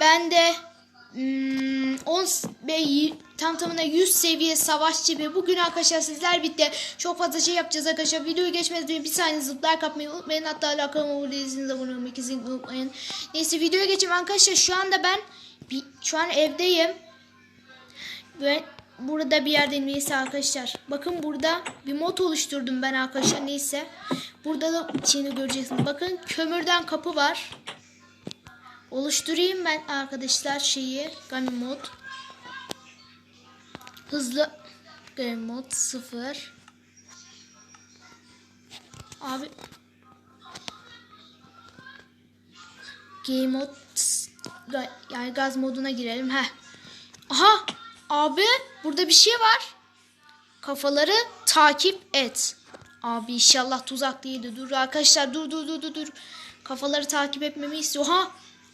Ben de hmm, 10 ve tam tamına 100 seviye savaşçı ve bugün arkadaşlar sizler bitti. Çok fazla şey yapacağız arkadaşlar. Videoyu geçmeden önce bir saniye zıplar kapmayı unutmayın. Hatta alakalı abone değilseniz abone olmayı kesinlikle unutmayın. Neyse videoya geçeyim arkadaşlar. Şu anda ben şu an evdeyim. Ve burada bir yerdeyim neyse arkadaşlar. Bakın burada bir mod oluşturdum ben arkadaşlar neyse. Burada da içini göreceksiniz. Bakın kömürden kapı var. Oluşturayım ben arkadaşlar şeyi Game mod. Hızlı Game mod 0. Abi Game mod yani gaz moduna girelim. Heh. Aha abi burada bir şey var. Kafaları takip et. Abi inşallah tuzak değildi. Dur arkadaşlar dur dur dur dur. Kafaları takip etmemi istiyor. Ha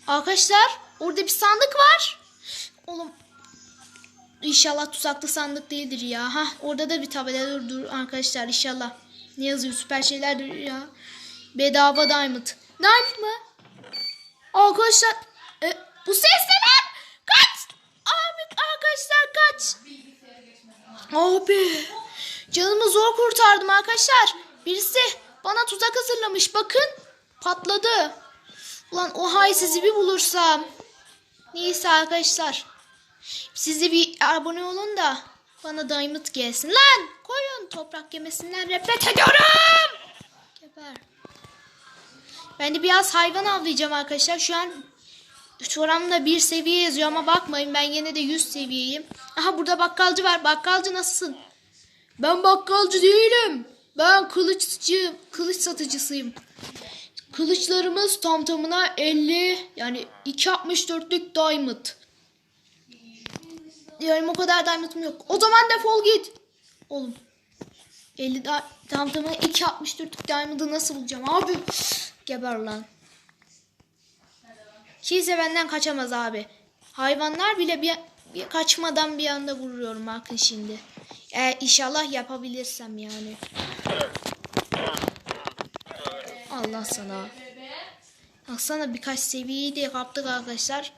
arkadaşlar orada bir sandık var. Oğlum İnşallah tuzaklı sandık değildir ya. Ha orada da bir tabela dur dur arkadaşlar inşallah. Ne yazıyor süper şeylerdir ya. Bedava diamond. Diamond mı? Arkadaşlar e, bu ses ne? Kaç! Abi arkadaşlar kaç! Abi canımı zor kurtardım arkadaşlar. Birisi bana tuzak hazırlamış bakın. Patladı. Ulan o hay sizi bir bulursam. Neyse arkadaşlar. Siz de bir abone olun da bana diamond gelsin. Lan koyun toprak yemesinler. Repet ediyorum. Geber. Ben de biraz hayvan avlayacağım arkadaşlar. Şu an Çoramda bir seviye yazıyor ama bakmayın ben yine de 100 seviyeyim. Aha burada bakkalcı var. Bakkalcı nasılsın? Ben bakkalcı değilim. Ben kılıççı, kılıç satıcısıyım. Kılıçlarımız tam tamına 50 yani 2.64'lük diamond. Yani o kadar diamond'ım yok. O zaman defol git. Oğlum. 50 da tam tamına 2.64'lük diamond'ı nasıl bulacağım abi? Geber lan. Kimse benden kaçamaz abi. Hayvanlar bile bir, bir kaçmadan bir anda vuruyorum bakın şimdi. Ee, inşallah yapabilirsem yani. Allah sana. Baksana birkaç seviyeyi de kaptık arkadaşlar.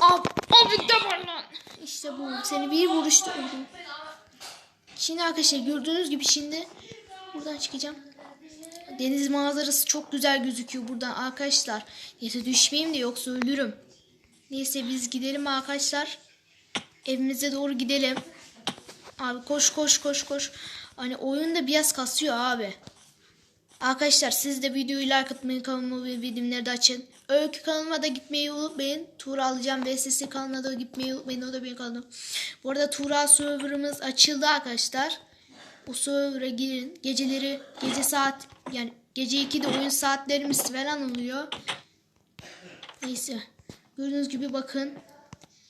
Abi, abi de var lan. İşte bu. Seni bir vuruşta öldüm. Şimdi arkadaşlar gördüğünüz gibi şimdi buradan çıkacağım. Deniz manzarası çok güzel gözüküyor buradan arkadaşlar. Neyse düşmeyeyim de yoksa ölürüm. Neyse biz gidelim arkadaşlar. Evimize doğru gidelim. Abi koş koş koş koş. Hani oyunda biraz kasıyor abi. Arkadaşlar siz de videoyu like atmayı kanalıma ve bildirimleri de açın. Öykü kanalıma da gitmeyi unutmayın. Tuğra alacağım ve sesi kanalına da gitmeyi unutmayın. O da benim kanalım. Bu arada Tuğra serverımız açıldı arkadaşlar. O server'a girin. Geceleri gece saat yani gece 2'de oyun saatlerimiz falan oluyor. Neyse. Gördüğünüz gibi bakın.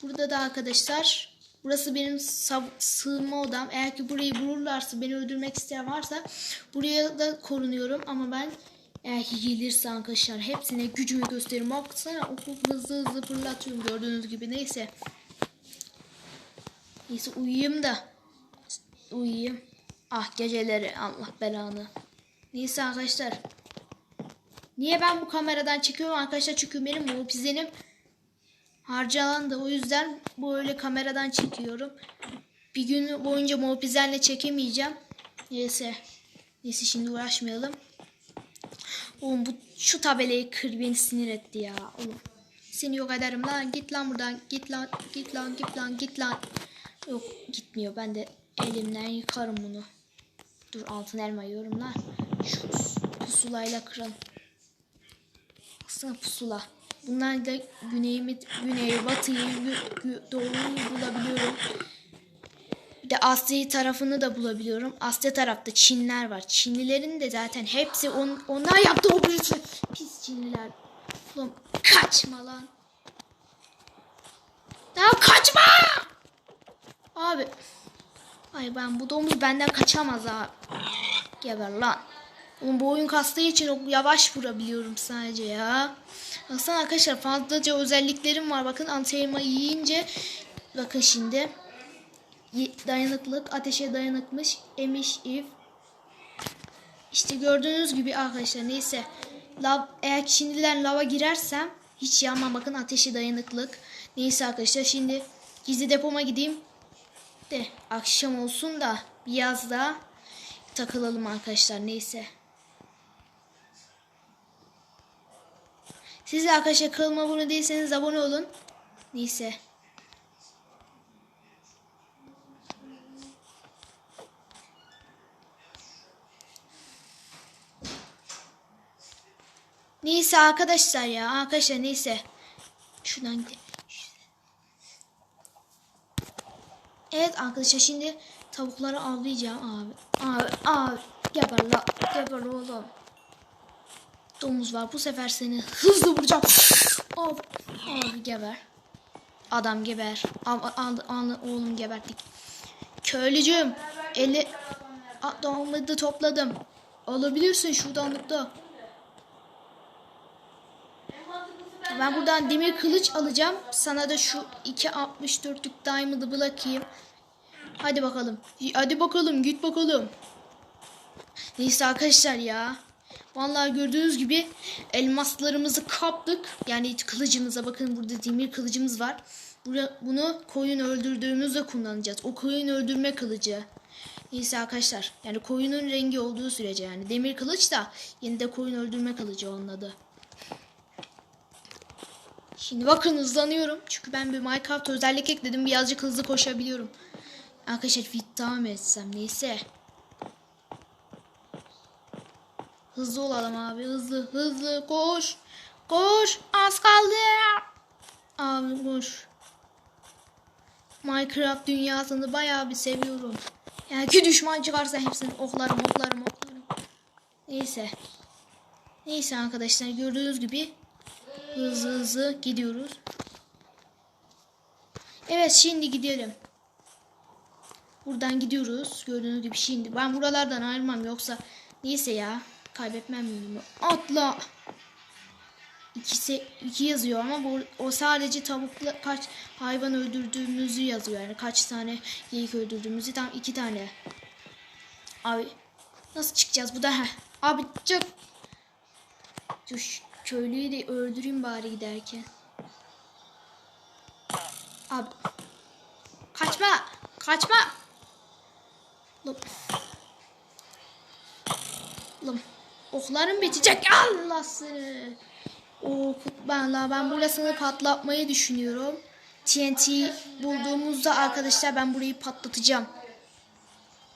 Burada da arkadaşlar burası benim sığınma odam. Eğer ki burayı bulurlarsa beni öldürmek isteyen varsa buraya da korunuyorum ama ben eğer ki gelirse arkadaşlar hepsine gücümü gösteririm. Baksana okul hızlı hızlı fırlatıyorum gördüğünüz gibi. Neyse. Neyse uyuyayım da. Uyuyayım. Ah geceleri Allah belanı. Neyse arkadaşlar. Niye ben bu kameradan çekiyorum arkadaşlar? Çünkü benim mucizenim harcalandı. O yüzden böyle kameradan çekiyorum. Bir gün boyunca mucizenle çekemeyeceğim. Neyse. Neyse şimdi uğraşmayalım. Oğlum bu şu tabelayı kır beni sinir etti ya. Oğlum. Seni yok ederim lan. Git lan buradan. Git lan. Git lan. Git lan. Git lan. Yok gitmiyor. Ben de elimden yıkarım bunu. Dur altın elma yiyorum lan. Şu pusulayla kıralım. Baksana pusula. Bunlar da güneyimi, güneyi, batıyı, doğuyu bulabiliyorum. Bir de Asya tarafını da bulabiliyorum. Asya tarafta Çinler var. Çinlilerin de zaten hepsi on, onlar yaptı o büyüsü. Pis Çinliler. Oğlum kaçma lan. Daha kaçma! Abi. Ay ben bu domuz benden kaçamaz abi. Geber lan. Oğlum bu oyun kastığı için yavaş vurabiliyorum sadece ya. Baksana arkadaşlar fazlaca özelliklerim var. Bakın antrenma yiyince bakın şimdi dayanıklık, ateşe dayanıkmış, emiş if. İşte gördüğünüz gibi arkadaşlar neyse. Lav, eğer şimdiden lava girersem Hiç yanma bakın ateşe dayanıklık. Neyse arkadaşlar şimdi gizli depoma gideyim. De akşam olsun da biraz daha takılalım arkadaşlar neyse. Siz de arkadaşlar kanalıma abone değilseniz abone olun. Neyse. Neyse arkadaşlar ya arkadaşlar neyse. Şuradan gidelim. Evet arkadaşlar şimdi tavukları avlayacağım abi. Abi abi geber la geber oğlum. Domuz var bu sefer seni hızlı vuracağım. Abi, abi geber. Adam geber. Al, al, al, oğlum geberdik. Köylücüğüm. Eli da topladım. Alabilirsin şuradanlıkta. Ben buradan demir kılıç alacağım. Sana da şu 2.64'lük diamond'ı bırakayım. Hadi bakalım. Hadi bakalım git bakalım. Neyse arkadaşlar ya. Vallahi gördüğünüz gibi elmaslarımızı kaptık. Yani kılıcımıza bakın burada demir kılıcımız var. Bunu koyun öldürdüğümüzde kullanacağız. O koyun öldürme kılıcı. Neyse arkadaşlar. Yani koyunun rengi olduğu sürece yani. Demir kılıç da yine de koyun öldürme kılıcı onun adı. Şimdi bakın hızlanıyorum. Çünkü ben bir Minecraft özellik ekledim. Birazcık hızlı koşabiliyorum. Arkadaşlar fit devam etsem neyse. Hızlı olalım abi. Hızlı hızlı koş. Koş. Az kaldı. Abi koş. Minecraft dünyasını bayağı bir seviyorum. Yani ki düşman çıkarsa hepsini oklarım oklarım oklarım. Neyse. Neyse arkadaşlar gördüğünüz gibi hızlı hızlı gidiyoruz. Evet şimdi gidelim. Buradan gidiyoruz. Gördüğünüz gibi şimdi. Ben buralardan ayrılmam yoksa neyse ya. Kaybetmem miyim? Atla. İkisi, iki yazıyor ama bu, o sadece tavukla kaç hayvan öldürdüğümüzü yazıyor. Yani kaç tane geyik öldürdüğümüzü tam iki tane. Abi nasıl çıkacağız bu da? Heh. Abi çık. Şu köylüyü de öldüreyim bari giderken. Abi. Kaçma. Kaçma. Lan. Lan. Oklarım bitecek. Allah seni. O ben ben burasını patlatmayı düşünüyorum. TNT bulduğumuzda arkadaşlar ben burayı patlatacağım.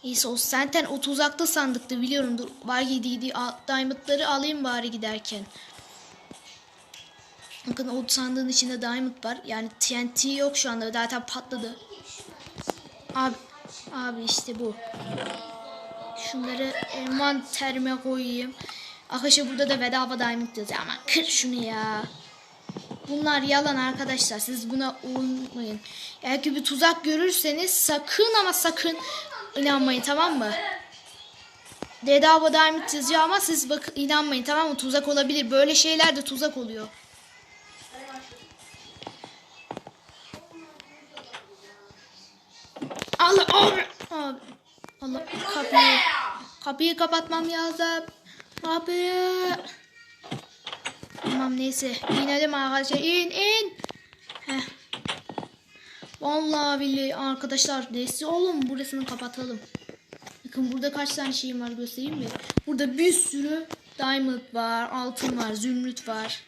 Neyse o zaten o tuzakta sandıktı biliyorum. Dur var yediydi diamondları alayım bari giderken. Bakın o sandığın içinde diamond var. Yani TNT yok şu anda zaten patladı. Abi, abi işte bu. Şunları envanterime koyayım. Arkadaşlar burada da bedava diamond yazıyor ama kır şunu ya. Bunlar yalan arkadaşlar. Siz buna unutmayın. Eğer ki bir tuzak görürseniz sakın ama sakın inanmayın tamam mı? Bedava diamond yazıyor ama siz bakın inanmayın tamam mı? Tuzak olabilir. Böyle şeyler de tuzak oluyor. Allah. Allah kapıyı kapıyı kapatmam lazım. Kapıyı. Tamam neyse. İnelim arkadaşlar. İn in. Heh. Vallahi billahi arkadaşlar neyse oğlum burasını kapatalım. Bakın burada kaç tane şeyim var göstereyim mi? Burada bir sürü diamond var, altın var, zümrüt var.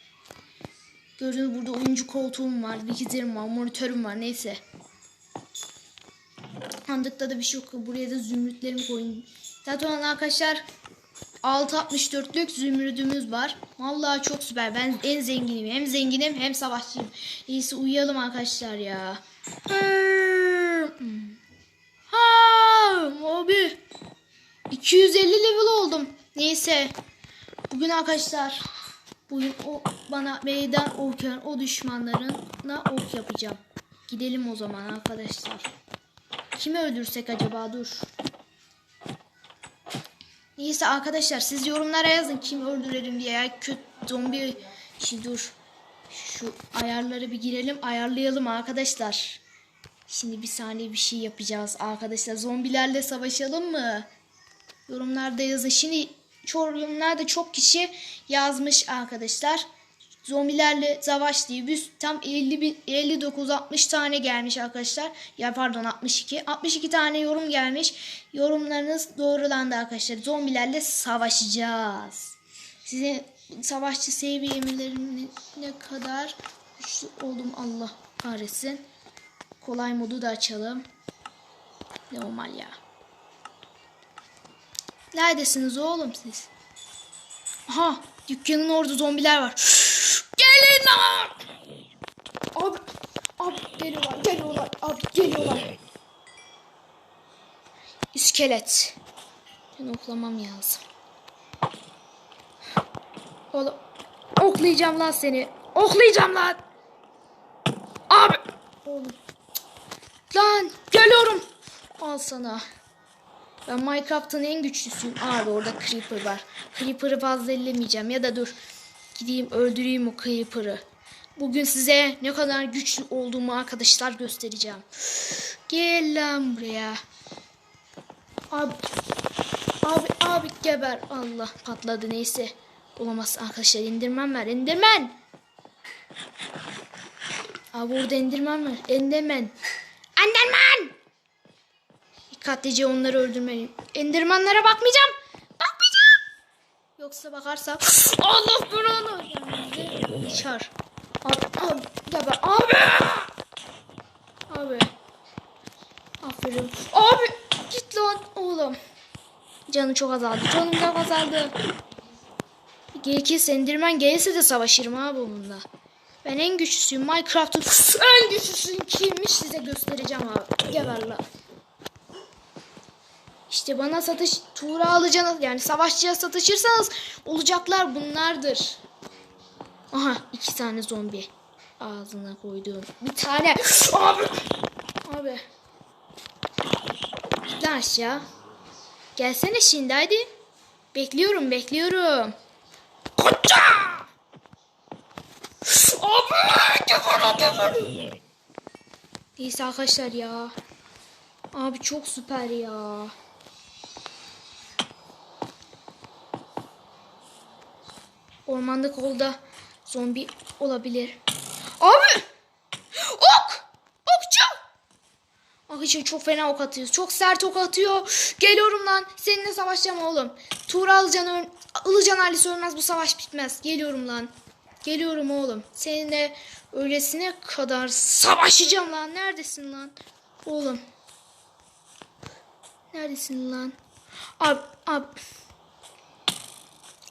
Gördüğünüz burada oyuncu koltuğum var, bilgisayarım var, monitörüm var neyse. Sandıkta da bir şey yok. Buraya da zümrütlerimi koyayım. Zaten arkadaşlar 6.64'lük zümrüdümüz var. Vallahi çok süper. Ben en zenginim. Hem zenginim hem savaşçıyım. İyisi uyuyalım arkadaşlar ya. Ha, abi. 250 level oldum. Neyse. Bugün arkadaşlar bugün o bana meydan okuyan o düşmanlarına ok yapacağım. Gidelim o zaman arkadaşlar. Kimi öldürsek acaba dur. Neyse arkadaşlar siz yorumlara yazın kim öldürelim diye. Ya kötü zombi Şimdi dur. Şu ayarları bir girelim ayarlayalım arkadaşlar. Şimdi bir saniye bir şey yapacağız arkadaşlar. Zombilerle savaşalım mı? Yorumlarda yazın. Şimdi yorumlarda çok kişi yazmış arkadaşlar. Zombilerle savaş diye bir tam 50 bin- 59 60 tane gelmiş arkadaşlar. Ya pardon 62. 62 tane yorum gelmiş. Yorumlarınız doğrulandı arkadaşlar. Zombilerle savaşacağız. Sizin savaşçı seviyelerim ne kadar güçlü oldum Allah kahretsin. Kolay modu da açalım. Normal ya. Neredesiniz oğlum siz? Aha dükkanın orada zombiler var. Gelin lan! Abi, abi geliyorlar, geliyorlar, abi geliyorlar. İskelet. Ben oklamam lazım. Oğlum, oklayacağım lan seni. Oklayacağım lan. Abi. Oğlum. Lan geliyorum. Al sana. Ben Minecraft'ın en güçlüsüyüm. Abi orada Creeper var. Creeper'ı fazla ellemeyeceğim. Ya da dur. Gideyim öldüreyim o Creeper'ı. Bugün size ne kadar güçlü olduğumu arkadaşlar göstereceğim. Gel lan buraya. Abi. Abi abi geber. Allah patladı neyse. Olamaz arkadaşlar indirmem var. Enderman. Abi orada endirmen var. Enderman. Enderman. Dikkatlice onları öldürmeliyim. Endermanlara. Bakmayacağım. Yoksa bakarsam Allah bunu yani çar. Abi, abi, geber. Abi. Abi. Aferin. Abi git lan oğlum. Canı çok azaldı. Canım çok azaldı. Gerekirse Enderman gelirse de savaşırım abi bununla. Ben en güçlüsüyüm. Minecraft'ın en güçlüsün kimmiş size göstereceğim abi. Geber lan. İşte bana satış tuğra alacağınız yani savaşçıya satışırsanız olacaklar bunlardır. Aha iki tane zombi. Ağzına koyduğum bir tane. Abi. Abi. Git lan aşağı. Gelsene şimdi hadi. Bekliyorum bekliyorum. Koça! Abi. Neyse arkadaşlar ya. Abi çok süper ya. Ormanda kolda zombi olabilir. Abi! Ok! Okçu! Arkadaşlar çok fena ok atıyor. Çok sert ok atıyor. Geliyorum lan. Seninle savaşacağım oğlum. Tuğra Ilıcan, Ilıcan ailesi ölmez bu savaş bitmez. Geliyorum lan. Geliyorum oğlum. Seninle öylesine kadar savaşacağım lan. Neredesin lan? Oğlum. Neredesin lan? Abi, abi.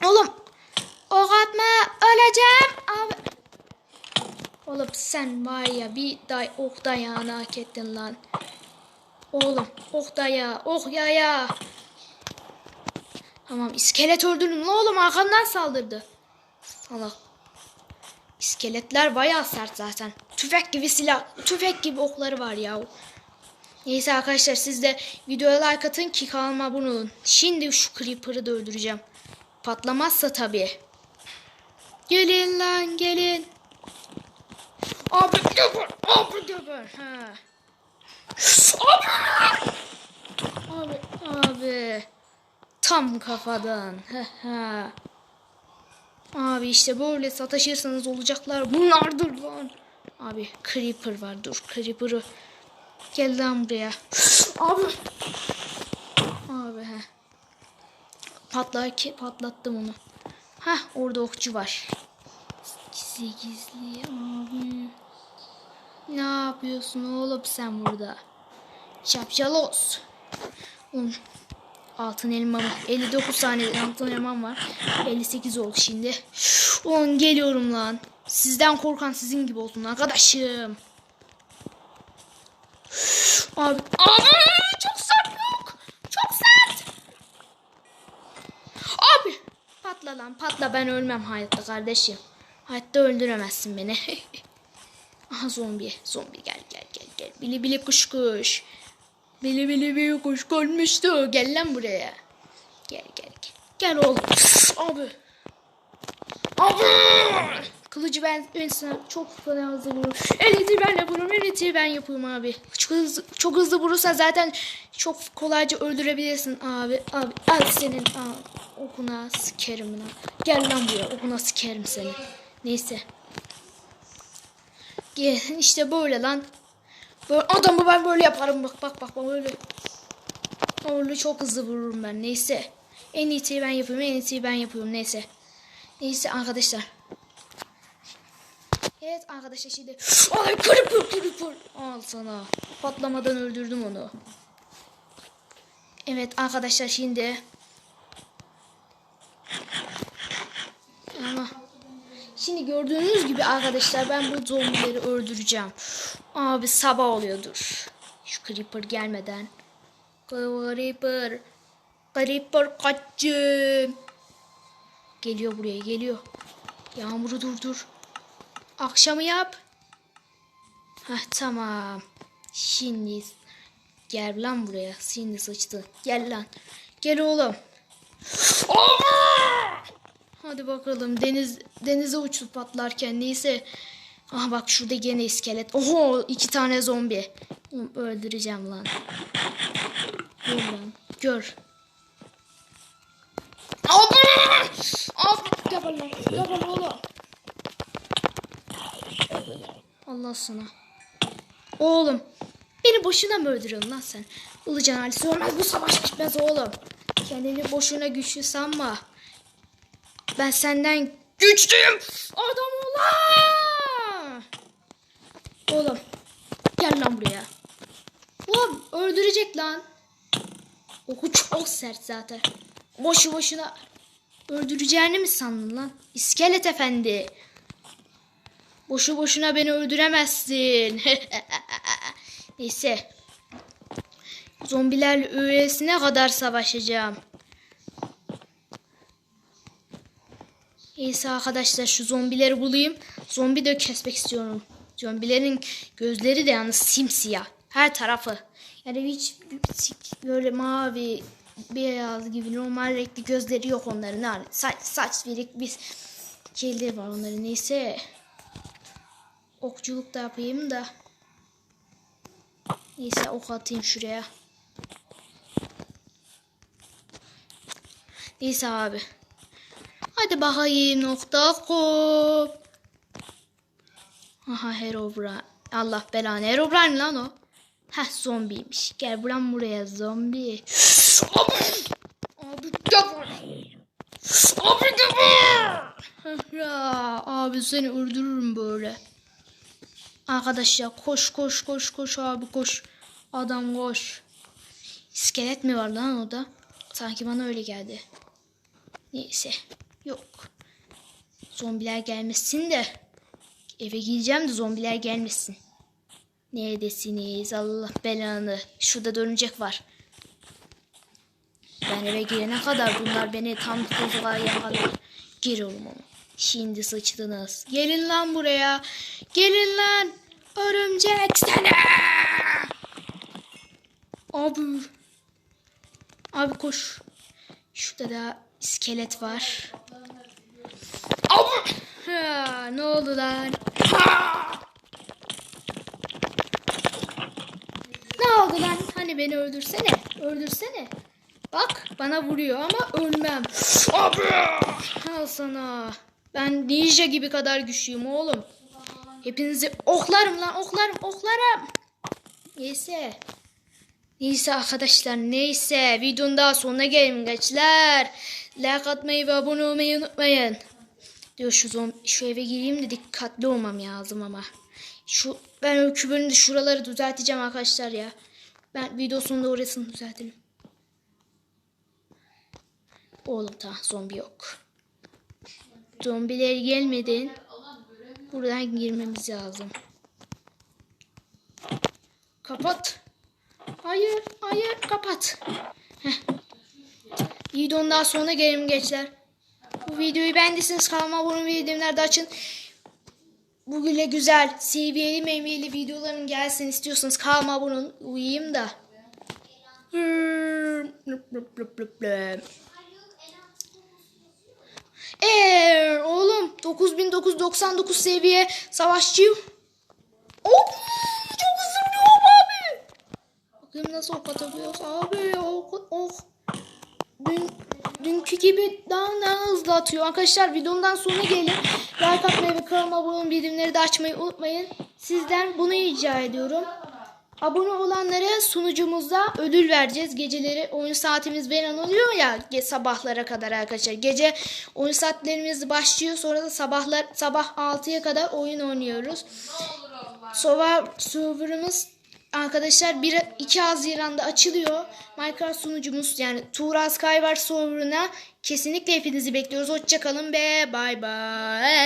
Oğlum. Ok atma. Öleceğim. Abi. Oğlum sen var ya bir day ok dayağını hak ettin lan. Oğlum ok dayağı. Ok yaya. Tamam iskelet öldürdüm. Ne oğlum arkamdan saldırdı. Salak. İskeletler bayağı sert zaten. Tüfek gibi silah, tüfek gibi okları var ya. Neyse arkadaşlar siz de videoya like atın ki kanalıma abone olun. Şimdi şu creeper'ı da öldüreceğim. Patlamazsa tabii. Gelin lan gelin. Abi geber, abi geber. Ha. Abi. Abi, abi. Tam kafadan. Abi işte böyle sataşırsanız olacaklar bunlardır lan. Abi creeper var dur creeper'ı. Gel lan buraya. Abi. Abi he. Patlar ki patlattım onu. Hah orada okçu var. Gizli gizli abi. Ne yapıyorsun oğlum sen burada? Şapşalos. Oğlum, Altın elmam 59 tane altın elmam var. 58 oldu şimdi. On geliyorum lan. Sizden korkan sizin gibi olsun arkadaşım. Abi, abi çok sert yok. Çok sert. Abi patla lan patla ben ölmem hayatta kardeşim. Hayatta öldüremezsin beni. Aha zombi. Zombi gel gel gel gel. Bili bili kuş kuş. Bili bili bili kuş konmuştu. Gel lan buraya. Gel gel gel. Gel oğlum. Abi. Abi. Kılıcı ben sana çok fena vururum. Eliti ben yaparım. Eliti ben yapıyorum abi. Çok hızlı, çok hızlı vurursa zaten çok kolayca öldürebilirsin abi. Abi al senin aa, okuna sikerim lan. Gel lan buraya okuna sikerim seni. Neyse. Gel işte böyle lan. Böyle adamı ben böyle yaparım bak bak bak böyle. Öyle çok hızlı vururum ben neyse. En iyisi ben yapıyorum en iyisi ben yapıyorum neyse. Neyse arkadaşlar. Evet arkadaşlar şimdi. Ay kırıp kırıp Al sana. Patlamadan öldürdüm onu. Evet arkadaşlar şimdi. Ama şimdi gördüğünüz gibi arkadaşlar ben bu zombileri öldüreceğim. Abi sabah oluyordur. Şu creeper gelmeden. Creeper. Creeper kaçım. Geliyor buraya geliyor. Yağmuru durdur. Akşamı yap. Heh tamam. Şimdi gel lan buraya. Şimdi sıçtı. Gel lan. Gel oğlum. Hadi bakalım deniz denize uçup patlarken neyse. Ah bak şurada gene iskelet. Oho iki tane zombi. Öldüreceğim lan. Gör lan. Gör. Abi! Abi yapar lan. Yapar oğlum. Allah sana. Oğlum. Beni boşuna mı öldürüyorsun lan sen? Ilıcan ailesi ölmez bu savaş bitmez oğlum. Kendini boşuna güçlü sanma. Ben senden güçlüyüm. Adam ola. Oğlum. Gel lan buraya. Oğlum öldürecek lan. Oku çok sert zaten. Boşu boşuna öldüreceğini mi sandın lan? İskelet efendi. Boşu boşuna beni öldüremezsin. Neyse. Zombilerle öylesine kadar savaşacağım. Neyse arkadaşlar şu zombileri bulayım. Zombi de kesmek istiyorum. Zombilerin gözleri de yalnız simsiyah. Her tarafı. Yani hiç böyle mavi, beyaz gibi normal renkli gözleri yok onların. Yani saç, saç verik bir şeyleri var onların. Neyse. Okçuluk da yapayım da. Neyse ok atayım şuraya. Neyse abi. Hadi bakayım nokta com. Aha Herobrine. Allah belanı. Herobrine lan o. Heh zombiymiş. Gel buram buraya zombi. Abi. Abi gavur. Abi. Ya abi seni öldürürüm böyle. Arkadaşlar koş koş koş koş abi koş. Adam koş. İskelet mi var lan o? Sanki bana öyle geldi. Neyse. Yok. Zombiler gelmesin de. Eve gideceğim de zombiler gelmesin. Neredesiniz? Allah belanı. Şurada dönecek var. Ben eve girene kadar bunlar beni tam kozuğa yakalar. Gir oğlum onu. Şimdi sıçtınız. Gelin lan buraya. Gelin lan. Örümcek seni. Abi. Abi koş. Şurada da iskelet var. Abi. Ha, ne oldu lan? Ha! Ne oldu lan? Hani beni öldürsene. Öldürsene. Bak bana vuruyor ama ölmem. Abi. Al sana. Ben ninja gibi kadar güçlüyüm oğlum. Hepinizi oklarım lan oklarım oklarım. Neyse. Neyse arkadaşlar neyse. Videonun daha sonuna gelin gençler. Like atmayı ve abone olmayı unutmayın. Diyor şu şu eve gireyim de dikkatli olmam lazım ama. Şu ben öykü bölümünde şuraları düzelteceğim arkadaşlar ya. Ben video sonunda orasını düzeltelim. Oğlum tamam zombi yok. Zombiler gelmeden buradan girmemiz lazım. Kapat. Hayır, hayır, kapat. Heh. Videonun daha sonuna gelelim gençler. Bu videoyu beğendiyseniz kanalıma abone olmayı de açın. Bugüne güzel, seviyeli, memeli videoların gelsin istiyorsanız kanalıma abone olun. Uyuyayım da. Eee oğlum 9999 seviye savaşçıyım. Hop! Çok hızlıyım abi. Bakayım nasıl ok atabiliyoruz abi. Ok, ok. Dün, dünkü gibi daha daha hızlı atıyor. Arkadaşlar videomdan sonra gelin. Like atmayı ve kanalıma abone olun, bildirimleri de açmayı unutmayın. Sizden bunu rica ediyorum. Abone olanlara sunucumuzda ödül vereceğiz. Geceleri oyun saatimiz veren oluyor ya sabahlara kadar arkadaşlar. Gece oyun saatlerimiz başlıyor. Sonra da sabahlar sabah 6'ya kadar oyun oynuyoruz. Sova serverımız arkadaşlar 1 2 Haziran'da açılıyor. Minecraft sunucumuz yani Tuğra Skyward serverına kesinlikle hepinizi bekliyoruz. Hoşçakalın ve bay bay.